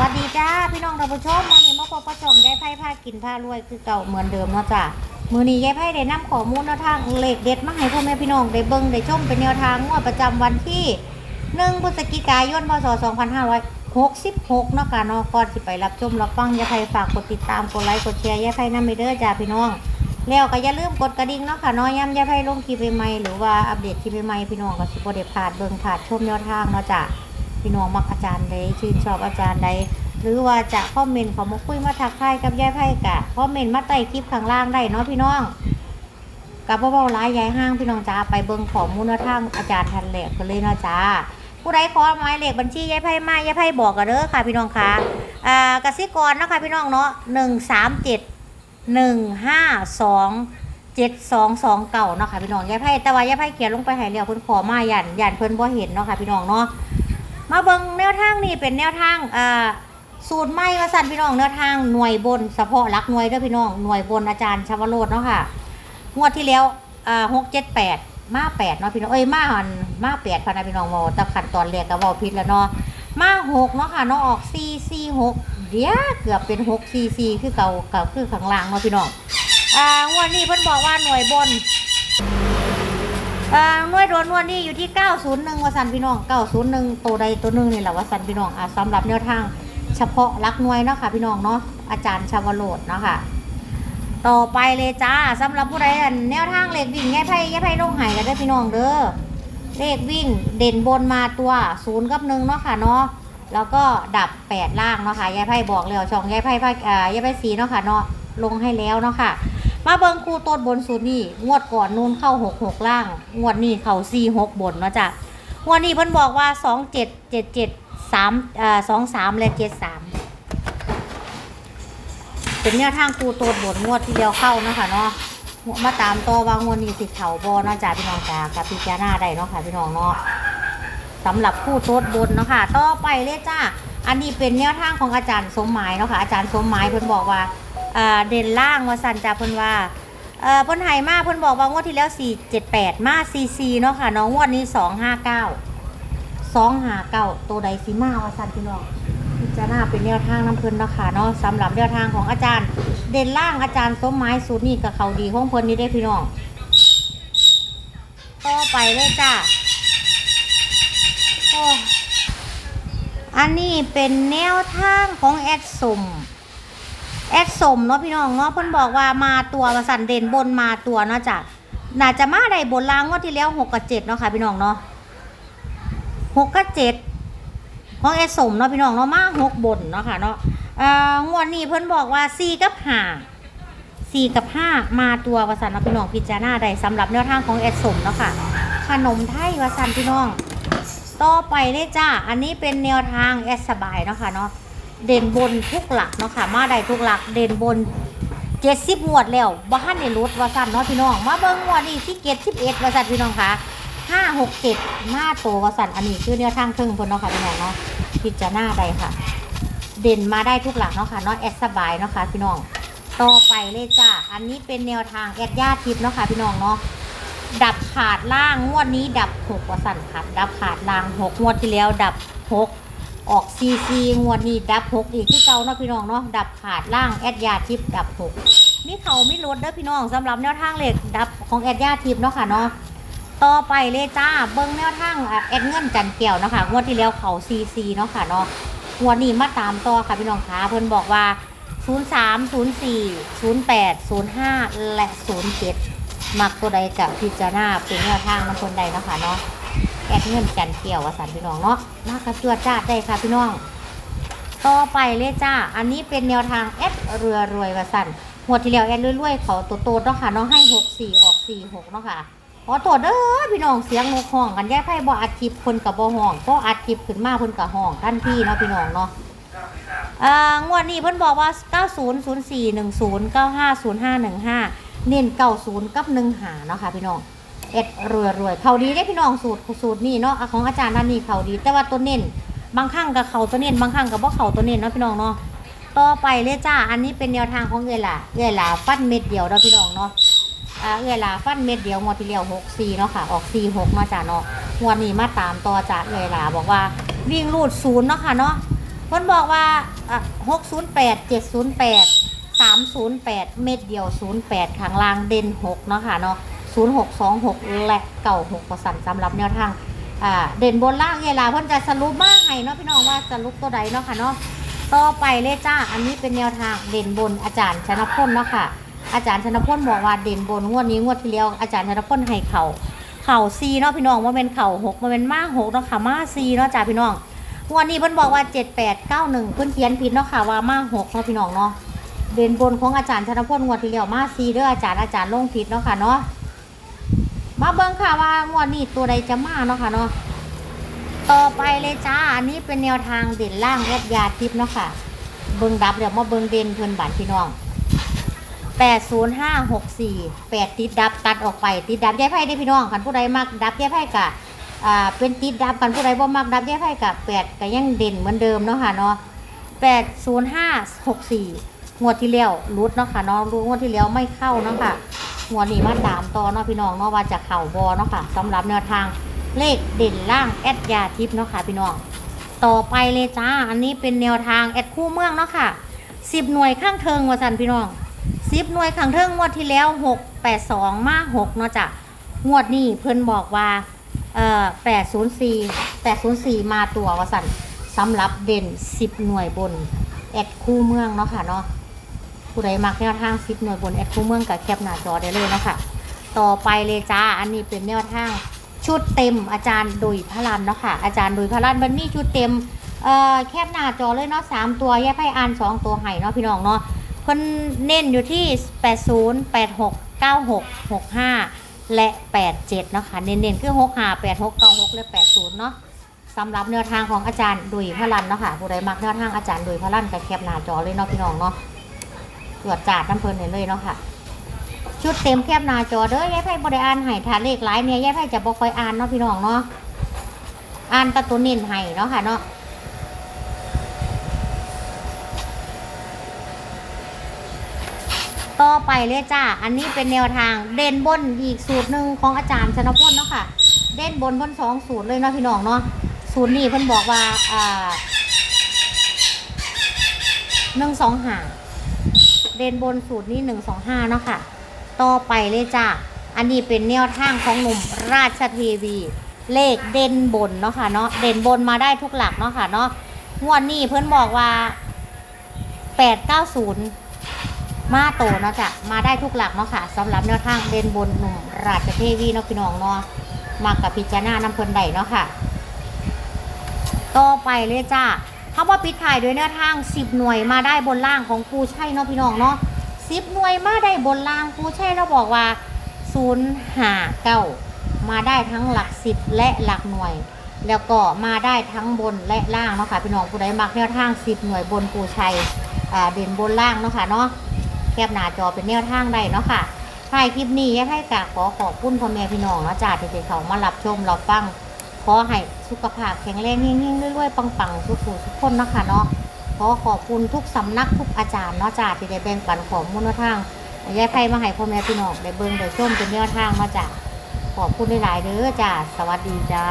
วัสดีจ้าพี่น้องท่านผู้ชมวันนี้มาพบประจองยายไพ่ผ้ากินผ้ารวยคือเก่าเหมือนเดิมเนาะจ้ะมือนี้ยายไพ่ได้นำข้อมูลแนวทางเลขเด็ดมาให้พ่อแม่พี่น้องได้เบิ่งได้ชมเป็นแนวทางงวดประจำวันที่1พฤศจิกายนพศ2566เนาะค่ะเนาะก่อนสิไปรับชมรับฟังยายไพ่ฝากกดติดตามกดไลค์กดแชร์ยายไพ่นำไปเด้อจ้าพี่น้อง แล้วก็อย่าลืมกดกระดิ่งเนาะค่ะเนาะย้ำยายไพ่ลงคลิปใหม่ๆหรือว่าอัปเดตคลิปใหม่ๆพี่น้องก็สิบ่ได้พลาดเบิ่งพลาดชมแนวทางเนาะจ้ะ พี่น้องมักอาจารย์ใดชื่นชอบอาจารย์ใดหรือว่าจะคอมเมนต์เขามาคุยมาทักทายกับยายไพ่กะคอมเมนต์มาใต้คลิปข้างล่างได้เนาะพี่น้องกับเบาๆร้ายยายห้างพี่น้องจ้าไปเบิ่งข้อมูลแนวทางอาจารย์ทันแหลกกันเลยเนาะจ้าผู้ใดขอหมายเลขบัญชียายไพ่มายายไพ่บอกกันเด้อค่ะ พี่น้องค่ะอ่ากสิกรนะคะพี่น้องเนาะหนึ่งสามเจ็ดหนึ่งห้าสองเจ็ดสองสองเก่าเนาะค่ะพี่น้องยายไพ่แต่ว่ายายไพ่เขียนลงไปให้แล้วเพิ่นขอมายันหยันเพิ่นบ่เห็นเนาะค่ะพี่น้องเนาะ มาเบิ่งแนวทางนี่เป็นแนวทางอ่าสูตรไม่ว่าสั่นพี่น้องแนวทางหน่วยบนเฉพาะหลักหน่วยเด้อพี่น้องหน่วยบนอาจารย์ชาวโรดเนาะค่ะงวดที่แล้วอ่าหกเจ็ดแปดมาแปดเนาะพี่น้องเอ้ยมาหันมาแปดพะนะพี่น้องเวาแตะขันตอนแรกก็เวาผิดแล้วเนาะมาหกเนาะค่ะเนาะออกสี่สี่หกเดี๋ยวเกือบเป็นหกสี่สี่คือเก่าเก่าคือข้างล่างเนาะพี่น้องอ่างวดนี้เพิ่นบอกว่าหน่วยบน อ่าหน่วยโดนวันนี้อยู่ที่ 901วสันพี่น้อง 901 ตัวใดตัวหนึ่งนี่แหละวสันพี่น้องอ่าสำหรับแนวทางเฉพาะรักหน่วยเนาะค่ะพี่น้องเนาะอาจารย์ชาวโรดเนาะค่ะต่อไปเลยจ้าสำหรับผู้ใดอันแนวทางเลขวิ่งแง่ไพ่แง่ไพ่ลงใหายกันได้พี่น้องเด้อเลขวิ่งเด่นบนมาตัวศูนย์กับหนึ่งเนาะค่ะเนาะแล้วก็ดับแปดล่างเนาะค่ะยายไพ่บอกแล้วช่องยายไพ่ภาคอ่ายายไพ่สีเนาะค่ะเนาะลงให้แล้วเนาะค่ะ มาเบิงคู่ต้นบนสุดนี่งวดก่อนนู่นเข้าหกหกล่าง งวดนี้เข้าสี่หกบนเนาะจ้ะงวดนี้เพิ่นบอกว่าสองเจ็ดเจ็ดเจ็ดสามเอ่อสองสามและเจ็ดสามเป็นแนวทางคู่ต้นบนงวดที่เดียวเข้านะคะเนาะมาตามตัววางงวดนี้สิเขาบอเนาะจ้ะพี่น้องจ้ากับพิจารณาได้เนาะค่ะพี่น้องเนาะสำหรับคู่ต้นบนเนาะค่ะต่อไปเลยจ้าอันนี้เป็นแนวทางของอาจารย์สมหมายเนาะค่ะอาจารย์สมหมายเพิ่นบอกว่า เด่นล่างว่าสันจาเพิ่นว่าเออพิ่นให้มาเพิ่นบอกว่างวดที่แล้ว 478 มา CC เนาะค่ะน้องงวดนี้ 259 259ตัวใดสิมาว่าสันพี่น้องพิจารณาเป็นแนวทางน้ำเพิ่นเนาะค่ะเนาะสำหรับแนวทางของอาจารย์ เด่นล่างอาจารย์สมไม้สูตรนี่กับเขาดีของเพิ่นนี่ได้พี่น้องต่อไปเลยจ้าอันนี้เป็นแนวทางของแอดสุ่ม แอดสมเนาะพี่น้องเนาะเพิ่นบอกว่ามาตัววาสันเด่นบนมาตัวเนาะจ้ะน่าจะมาได้บนล่างงวดที่แล้วหกกับเจ็ดเนาะค่ะพี่น้องเนาะหกกับเจ็ดของแอดสมเนาะพี่น้องเนาะมาหกบนเนาะค่ะเนาะอ่องวดนี้เพิ่นบอกว่าสี่กับห้าสี่กับห้ามาตัววาสันเนาะพี่น้องพิจารณาได้สำหรับแนวทางของแอดสมเนาะค่ะขนมไทยวาสันพี่น้อง ต่อไปเลยจ้าอันนี้เป็นแนวทางแอดสบายเนาะค่ะเนาะ เด่นบนทุกหลักเนาะค่ะ มาได้ทุกหลักเด่นบนเจ็ดสิบงวดแล้วบ้านในรถว่าสั่นเนาะพี่น้อง มาเบิ่งงวดนี้ที่เจ็ดสิบเอ็ดว่าสั่นพี่น้องค่ะห้าหกเจ็ดมาโตว่าสั่นอันนี้คือแนวทางครึ่งพนเนาะค่ะพี่น้องเนาะพิจารณาได้ค่ะ เด่นมาได้ทุกหลักเนาะค่ะเนาะแอดสบายเนาะค่ะพี่น้องต่อไปเลยจ้าอันนี้เป็นแนวทางแอดญาทิพย์เนาะค่ะพี่น้องเนาะดับขาดล่างงวดนี้ดับหกว่าสั่นค่ะดับขาดล่างหกงวดที่แล้วดับหก ออกซีซีงวดนี้ดับหกอีกที่เก่าเนาะพี่น้องเนาะดับขาดล่างแอดยาทิพย์ดับหกมีเขาไม่ลดเด้อพี่น้องสำหรับแนวทางเหล็กดับของแอดยาทิพย์เนาะค่ะเนาะต่อไปเลยจ้าเบิ้งแนวทางแอดเงินจันเกี่ยวเนาะค่ะงวดที่แล้วเขาซีซีเนาะค่ะเนาะงวดนี้มาตามต่อค่ะพี่น้องคะเพิ่นบอกว่า 0 3 0 4 0 8 0 5 และ 07มักตัวใดกับพิจารณาเป็นแนวทางน้ำคนใดเนาะค่ะเนาะ แอดเงินจันเกี่ยววสันพี่น้องเนาะน่ากระจวดจ้าได้ค่ะพี่น้อง ต่อไปเลยจ้า อันนี้เป็นแนวทางแอดเรือรวยวสันหัวดที่แล้วแอดรวยๆเขาโตโตเนาะค่ะเนาะให้หกสี่ออกสี่หกเนาะค่ะขอโทษเด้อพี่น้องเสียงนกห้องกันแย่ไพ่บ่อัดคลิปคนกับบ่ห้องก็อัดคลิปขึ้นมาคนกับห้องท่านพี่เนาะพี่น้องเนาะอ่างวดนี้เพิ่นบอกว่า 90 04 10 95 05 15 เน้น90 กับ1หาเนาะค่ะพี่น้อง เอ็ดรวยรวยเขาดีได้พี่น้องสูตรสูตรนี่เนาะของอาจารย์นั่นนี่เขาดี แต่ว่าตัวเน้นบางครั้งกับเขาตัวเน้นบางครั้งกับว่าเขาตัวเน้นเนาะพี่น้องเนาะต่อไปเลยจ้าอันนี้เป็นแนวทางของเอือหล่าเอือหล่าฟันเม็ดเดียวเนาะพี่น้องเนาะเอือหล่าฟันเม็ดเดียวงวดที่แล้วหกสี่เนาะค่ะออกสี่หกมาจ้าเนาะงวดนี้มาตามต่อจากเอือหล่าบอกว่าวิ่งรูดศูนย์เนาะค่ะเนาะเพิ่นบอกว่าอะ608 708 308เม็ดเดียว08ข้างล่างเด่น6เนาะค่ะเนาะ 0626 และ96ประสันสำหรับแนวทางอ่าเด่นบนล่างเวลาเพิ่นจะสรุปมาให้เนาะพี่น้องว่าสรุปตัวใดเนาะค่ะเนาะต่อไปเลยจ้า อันนี้เป็นแนวทางเด่นบนอาจารย์ชนพลเนาะค่ะ อาจารย์ชนพลบอกว่าเด่นบนงวดนี้งวดที่แล้วอาจารย์ชนพลให้เข่าเข่าซีเนาะพี่น้องว่าเป็นเข่าหกมาเป็นมาหกเนาะค่ะมาซีเนาะจ้าพี่น้องงวดนี้เพิ่นบอกว่าเจ็ดแปดเก้าหนึ่งเพิ่นเขียนผิดเนาะค่ะว่ามาหกเนาะพี่น้องเนาะเด่นบนของอาจารย์ชนพลงวดที่แล้วมาซีเด้ออาจารย์อาจารย์ลงผิดเนาะค่ะเนาะ มาเบิ่งค่ะว่างวดนี้ตัวใดจะมาเนาะค่ะเนาะต่อไปเลยจ้าอันนี้เป็นแนวทางเด่นล่างแอดยาทิพย์เนาะค่ะ เบิ่งดับเดี๋ยวมาเบิ่งเด่นเพิ่นบาดพี่น้องแปดศูนย์ห้าหกสี่แปดติดดับตัดออกไปติดดับย้ายไพ่ได้พี่น้องคันผู้ใดมักดับย้ายไพ่กะอ่าเป็นติดดับคันผู้ใดบ่มักดับย้ายไพ่กะแปดก็ยังเด่นเหมือนเดิมเนาะค่ะเนาะแปดศูนย์ห้าหกสี่งวดที่แล้วรุดเนาะค่ะเนาะรู้งวดที่แล้วไม่เข้าเนาะค่ะ งวดนี้มาตามต่อเนาะพี่น้องเนาะว่าจะเข่าบอเนาะค่ะสำหรับแนวทางเลขเด่นล่างแอดยาทิพย์เนาะค่ะพี่น้อง ต่อไปเลยจ้า อันนี้เป็นแนวทางแอดคู่เมืองเนาะค่ะสิบหน่วยข้างเทิงว่าสันพี่น้องสิบหน่วยขังเทิงงวดที่แล้วหกแปดสองมาหกเนาะจ้ะงวดนี้เพิ่นบอกว่าเอ่อแปดศูนย์สี่แปดศูนย์สี่มาตัววสันสำหรับเด่นสิบหน่วยบนแอดคู่เมืองเนาะค่ะเนาะ ผู้ใดมักแนวทางสิบหน่วยบนแอดคู่เมืองกับแคปหน้าจอได้เลยนะค่ะต่อไปเลยจ้า อันนี้เป็นแนวทางชุดเต็มอาจารย์ดุยพลันเนาะค่ะ อาจารย์ดุยพลันวันนี้ชุดเต็มเอ่อแคปหน้าจอเลยเนาะสามตัวแยกให้อ่านสองตัวให้เนาะพี่น้องเนาะเพิ่นเน้นอยู่ที่80 86 96 65แปดหกเก้าหกหกห้าและ87เจ็ดนาะค่ะ เน้นๆคือ65 86 96และ80เนาะสำหรับแนวทางของอาจารย์ดุยพลันเนาะค่ะผู้ใดมักแนวทางอาจารย์ดุยพลันก็แคปหน้าจอเลยเนาะพี่น้องเนาะ ตรวจจาดน้ำเพลินเลยเนาะค่ะชุดเต็มแคปหน้าจอเด้อยายไพ่บ่ได้อ่านให้ถ้าเลขหลายเนี่ยยายไพ่จะบ่ค่อยอ่านเนาะพี่น้องเนาะอ่านตะตัวเน้นให้เนาะค่ะเนาะต่อไปเลยจ้า อันนี้เป็นแนวทางเด่นบนอีกสูตรหนึ่งของอาจารย์ชนพลเนาะค่ะ เด่นบนบนสองสูตรเลยเนาะพี่น้องเนาะ สูตรนี้เพิ่นบอกว่าอ่าหนึ่งสองห้า เด่นบนสูตรนี้หนึ่งสองห้าเนาะค่ะ ต่อไปเลยจ้าอันนี้เป็นแนวทางของหนุ่มราชเทวี เลขเด่นบนเนาะค่ะเนาะเด่นบนมาได้ทุกหลักเนาะค่ะเนาะงวดนี้เพิ่อนบอกว่าแปดเก้าศูนย์มาโตเนาะจ้ะมาได้ทุกหลักเนาะค่ะสำหรับแนวทางเด่นบนหนุ่มราชเทวีเนาะพี่น้องเนาะมากับพิจารณาน้ำเพลินใดเนาะค่ะ ต่อไปเลยจ้า คำว่าปิดถ่ายด้วยแนวทาง10หน่วยมาได้บนล่างของปูใช่เนาะพี่น้องเนาะ10หน่วยมาได้บนล่างปูใช่เราบอกว่า0 5 9มาได้ทั้งหลัก10และหลักหน่วย แล้วก็มาได้ทั้งบนและล่างเนาะค่ะพี่น้องผู้ใดมักแนวทาง10หน่วยบนปูชัยอ่าเด่นบนล่างเนาะค่ะเนาะแคบหน้าจอเป็นแนวทางได้เนาะค่ะถ่ายคลิปนี้ให้กาขอขอบคุณพ่อแม่พี่น้องนะจ้าที่เขามารับชมรับฟัง ขอให้สุขภาพแข็งแรงเฮงๆเรื่อยๆปังๆสุขๆทุกคนเนาะค่ะเนาะขอขอบคุณทุกสำนักทุกอาจารย์เนาะจ้าที่ได้แบ่งปันข้อมูลแนวทางยายไพ่มาให้พ่อแม่พี่น้องได้เบิ่งได้ชมเป็นแนวทางเนาะจ้าขอบคุณหลายๆเด้อจ้าสวัสดีจ้า